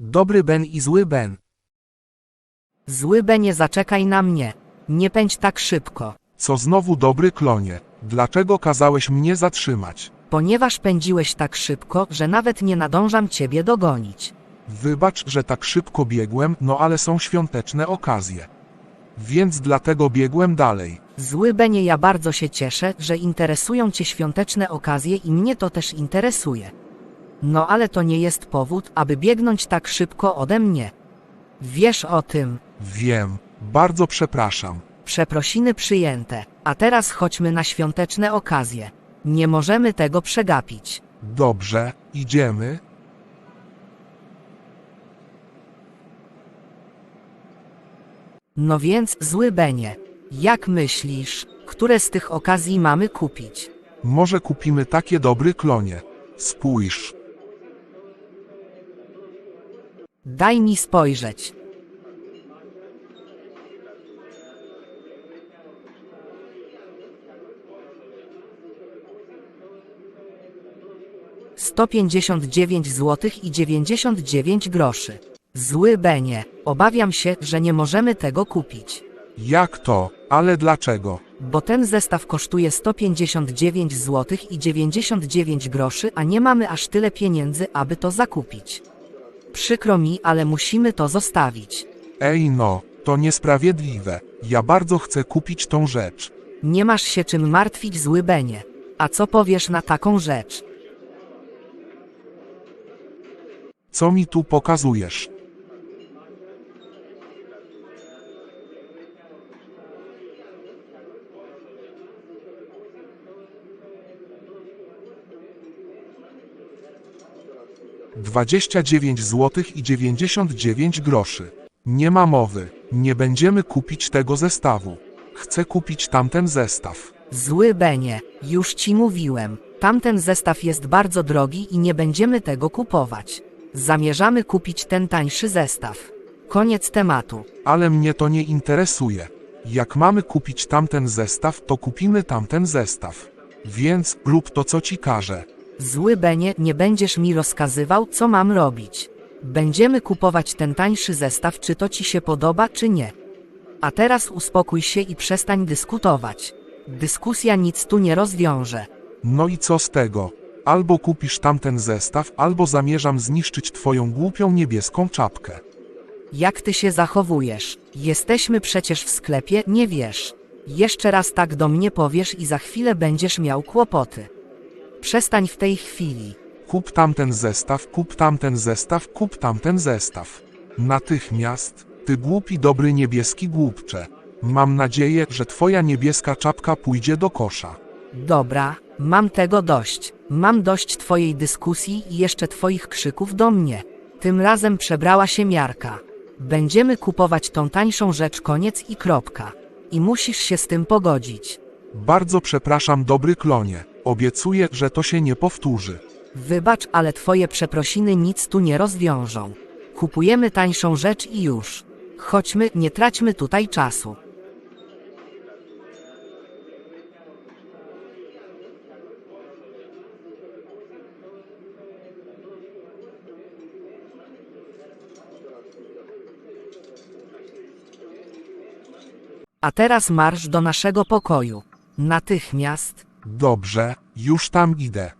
Dobry Ben i zły Ben. Zły Benie, zaczekaj na mnie. Nie pędź tak szybko. Co znowu dobry klonie? Dlaczego kazałeś mnie zatrzymać? Ponieważ pędziłeś tak szybko, że nawet nie nadążam ciebie dogonić. Wybacz, że tak szybko biegłem, no ale są świąteczne okazje. Więc dlatego biegłem dalej. Zły Benie, ja bardzo się cieszę, że interesują cię świąteczne okazje i mnie to też interesuje. No ale to nie jest powód, aby biegnąć tak szybko ode mnie. Wiesz o tym. Wiem. Bardzo przepraszam. Przeprosiny przyjęte. A teraz chodźmy na świąteczne okazje. Nie możemy tego przegapić. Dobrze, idziemy. No więc, zły Benie, jak myślisz, które z tych okazji mamy kupić? Może kupimy takie dobry klonie. Spójrz. Daj mi spojrzeć. Sto pięćdziesiąt dziewięć złotych i dziewięćdziesiąt dziewięć groszy. Zły Benie, obawiam się, że nie możemy tego kupić. Jak to? Ale dlaczego? Bo ten zestaw kosztuje 159 zł i 99 groszy, a nie mamy aż tyle pieniędzy, aby to zakupić. Przykro mi, ale musimy to zostawić. Ej no, to niesprawiedliwe. Ja bardzo chcę kupić tą rzecz. Nie masz się czym martwić, zły Benie. A co powiesz na taką rzecz? Co mi tu pokazujesz? Dwadzieścia dziewięć złotych i dziewięćdziesiąt dziewięć groszy. Nie ma mowy. Nie będziemy kupić tego zestawu. Chcę kupić tamten zestaw. Zły Benie, już ci mówiłem. Tamten zestaw jest bardzo drogi i nie będziemy tego kupować. Zamierzamy kupić ten tańszy zestaw. Koniec tematu. Ale mnie to nie interesuje. Jak mamy kupić tamten zestaw, to kupimy tamten zestaw. Więc rób to, co ci każę. Zły Benie, nie będziesz mi rozkazywał, co mam robić. Będziemy kupować ten tańszy zestaw, czy to ci się podoba, czy nie. A teraz uspokój się i przestań dyskutować. Dyskusja nic tu nie rozwiąże. No i co z tego? Albo kupisz tamten zestaw, albo zamierzam zniszczyć twoją głupią niebieską czapkę. Jak ty się zachowujesz? Jesteśmy przecież w sklepie, nie wiesz. Jeszcze raz tak do mnie powiesz i za chwilę będziesz miał kłopoty. Przestań w tej chwili. Kup tamten zestaw, kup tamten zestaw, kup tamten zestaw. Natychmiast, ty głupi dobry niebieski głupcze. Mam nadzieję, że twoja niebieska czapka pójdzie do kosza. Dobra, mam tego dość. Mam dość twojej dyskusji i jeszcze twoich krzyków do mnie. Tym razem przebrała się miarka. Będziemy kupować tą tańszą rzecz koniec i kropka. I musisz się z tym pogodzić. Bardzo przepraszam dobry klonie. Obiecuję, że to się nie powtórzy. Wybacz, ale twoje przeprosiny nic tu nie rozwiążą. Kupujemy tańszą rzecz i już. Chodźmy, nie traćmy tutaj czasu. A teraz marsz do naszego pokoju. Natychmiast. Dobrze, już tam idę.